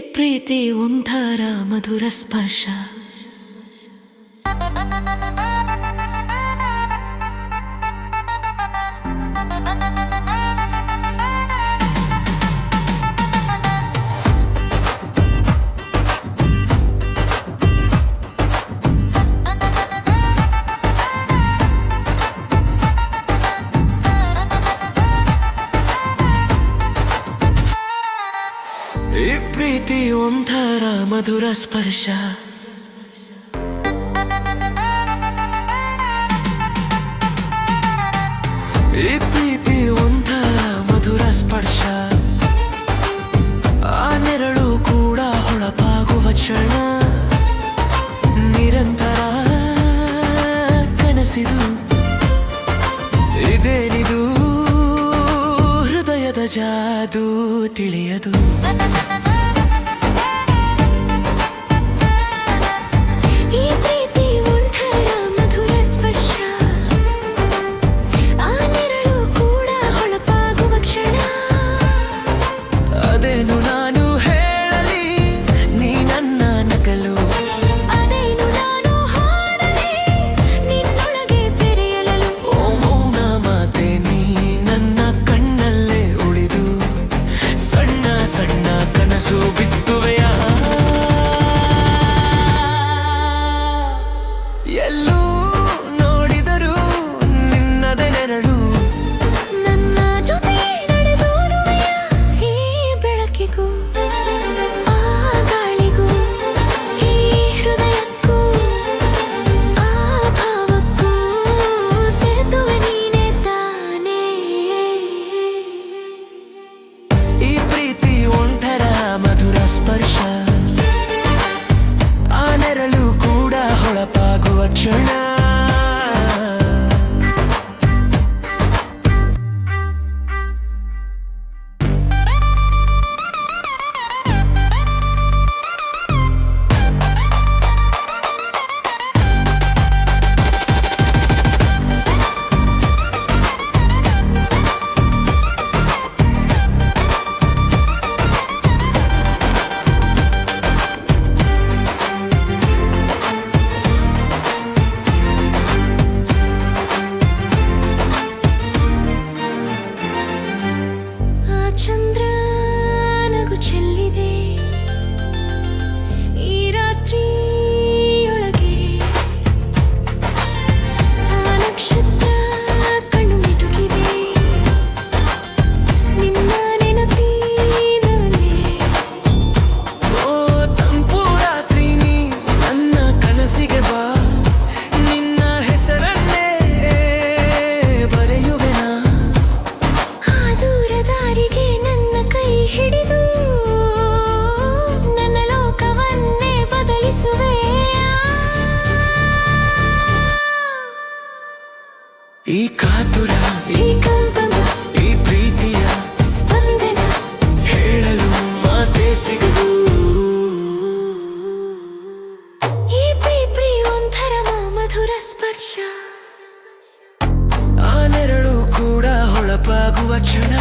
ಪ್ರೀತಿ ಉಂಧರ ಮಧುರ ಸ್ಪರ್ಶ Thank. ಈ ಪ್ರೀತಿ ಒಂಥರ ಮಧುರ ಸ್ಪರ್ಶ. ಈ ಪ್ರೀತಿ ಒಂಥರ ಮಧುರ ಸ್ಪರ್ಶ. ಆ ನೆರಳು ಕೂಡ ಹೊಳಪಾಗುವ ಕ್ಷಣ. ನಿರಂತರ ಕನಸಿದು. ಇದೇನಿದೆ ಜಾದು ತಿಳಿಯದು. Sure. ಈ ಕಾತುರ ಈ ಕಂಪನ ಈ ಪ್ರೀತಿಯ ಸ್ಪಂದನ ಹೇಳಲು ಮಾತೆ ಸಿಗದು. ಈ ಪ್ರೀತಿ ಒಂಥರ ಮಧುರ ಸ್ಪರ್ಶ. ಆನೆರಳು ಕೂಡ ಹೊಳಪಾಗುವ ಕ್ಷಣ.